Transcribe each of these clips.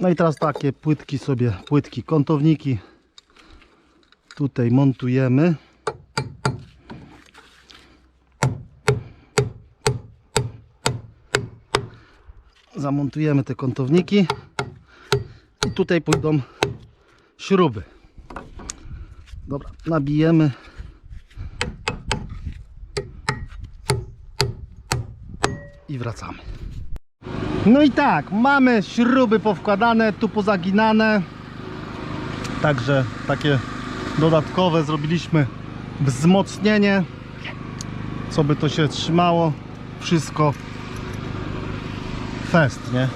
No i teraz takie płytki sobie, płytki, kątowniki tutaj montujemy. Zamontujemy te kątowniki i tutaj pójdą śruby. Dobra, nabijemy. I wracamy. No i tak, mamy śruby powkładane, tu pozaginane. Także takie dodatkowe zrobiliśmy wzmocnienie, co by to się trzymało. Wszystko fest, nie?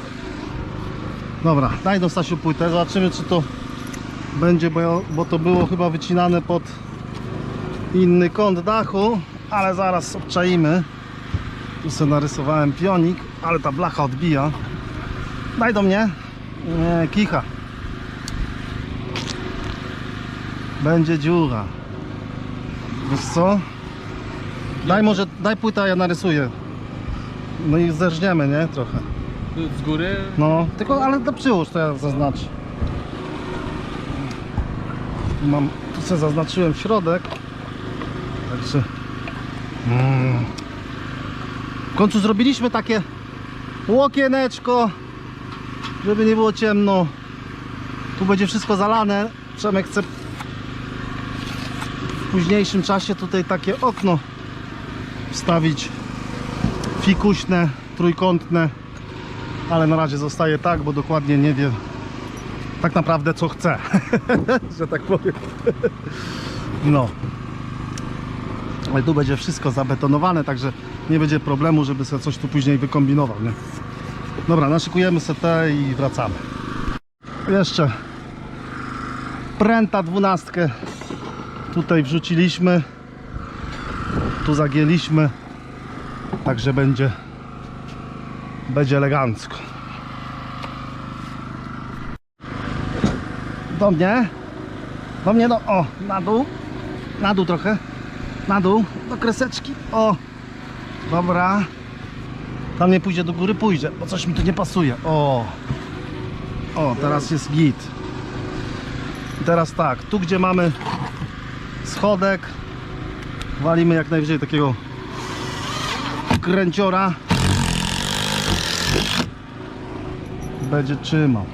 Dobra, daj do Stasiu płytę, zobaczymy czy to będzie, bo, bo to było chyba wycinane pod inny kąt dachu, ale zaraz obczaimy. Tu sobie narysowałem pionik, ale ta blacha odbija. Daj do mnie. Nie, kicha. Będzie dziura. Wiesz co? Daj może, daj płytę, a ja narysuję. No i zerżniemy, nie? Trochę. Z góry? No, tylko, ale to przyłóż, to ja zaznaczę. Mam, tu sobie zaznaczyłem środek. Także... Mm. W końcu zrobiliśmy takie łokieneczko, żeby nie było ciemno. Tu będzie wszystko zalane. Przemek chce w późniejszym czasie tutaj takie okno wstawić fikuśne, trójkątne ale na razie zostaje tak, bo dokładnie nie wie tak naprawdę co chce, że tak powiem. No. Ale tu będzie wszystko zabetonowane, także nie będzie problemu, żeby sobie coś tu później wykombinował, nie? Dobra, naszykujemy te i wracamy. Jeszcze pręta dwunastkę tutaj wrzuciliśmy. Tu zagięliśmy. Także będzie będzie elegancko. Do mnie. Do mnie, no o, na dół. Na dół trochę. Na dół, do kreseczki. O, dobra. Tam nie pójdzie do góry, pójdzie, bo coś mi tu nie pasuje. O, o, teraz jest git. Teraz tak, tu gdzie mamy schodek, walimy jak najwyżej takiego kręciora. będzie trzymał.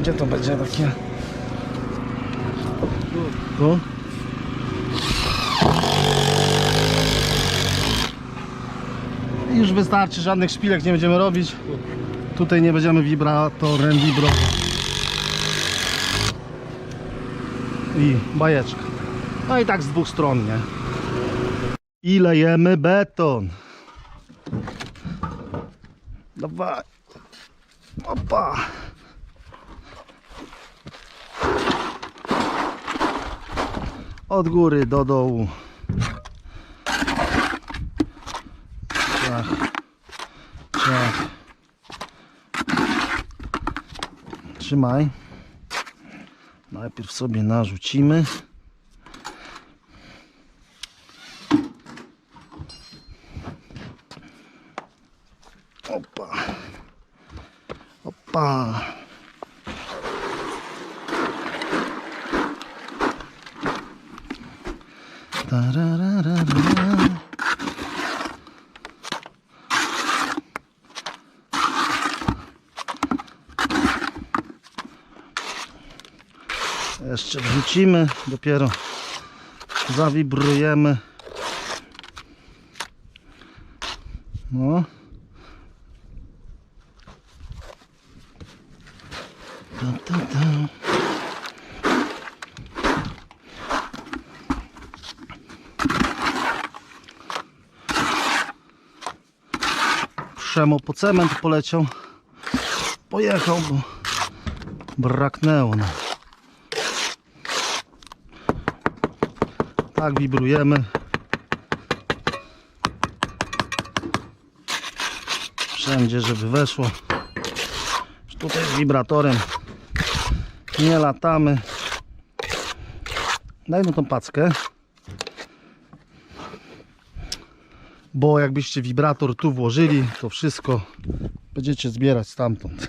Gdzie to będzie takie? Tu? Już wystarczy, żadnych szpilek nie będziemy robić. Tutaj nie będziemy wibratorem wibrować. I bajeczka. No i tak z dwóch stron, nie? I lejemy beton. Dawaj. Opa. Od góry do dołu. Trzymaj. Najpierw sobie narzucimy. Opa. Opa. Tarararara. Jeszcze wrzucimy, dopiero zawibrujemy. No. Ta, ta, ta. Przemo po cement poleciał. Pojechał, bo braknęło nam. Tak wibrujemy. Wszędzie, żeby weszło. Tutaj z wibratorem nie latamy. Daj mu tą packę. bo jakbyście wibrator tu włożyli, to wszystko będziecie zbierać stamtąd.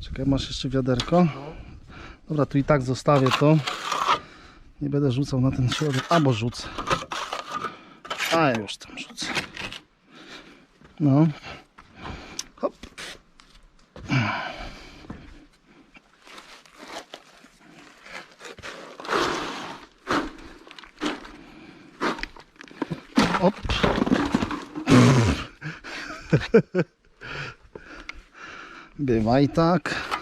Czekaj, masz jeszcze wiaderko? Dobra, tu i tak zostawię to. Nie będę rzucał na ten środek, albo rzucę. A już tam rzucę. No. Hop. Op. Bywa i tak.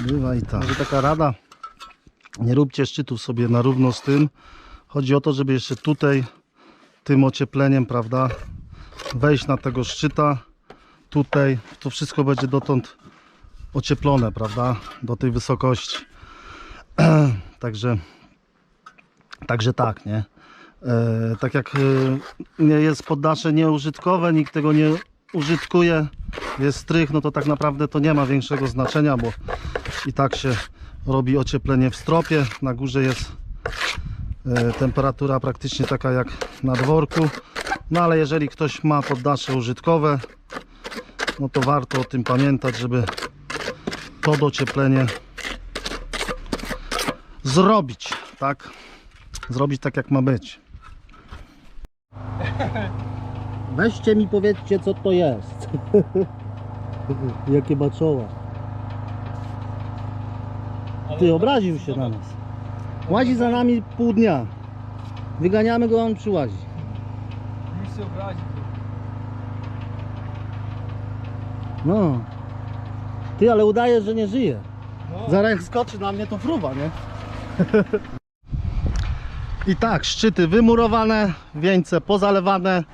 Bywa i tak. Może taka rada. Nie róbcie szczytów sobie na równo z tym. Chodzi o to, żeby jeszcze tutaj tym ociepleniem, prawda, wejść na tego szczyta. Tutaj to wszystko będzie dotąd ocieplone, prawda, do tej wysokości. Także Także tak, nie? E, tak jak e, nie jest poddasze nieużytkowe, nikt tego nie użytkuje, jest strych, no to tak naprawdę to nie ma większego znaczenia, bo i tak się robi ocieplenie w stropie. Na górze jest e, temperatura praktycznie taka jak na dworku. No ale jeżeli ktoś ma poddasze użytkowe, no to warto o tym pamiętać, żeby to docieplenie zrobić, tak? Zrobić tak jak ma być. Weźcie mi powiedzcie co to jest. Jakie baczoła. Ty obraził się na nas. Łazi za nami pół dnia. Wyganiamy go, a on przyłazi. Już się obrazi. No. Ty, ale udajesz, że nie żyje. No. Zaraz jak skoczy na mnie, to fruwa, nie? I tak, szczyty wymurowane, wieńce pozalewane.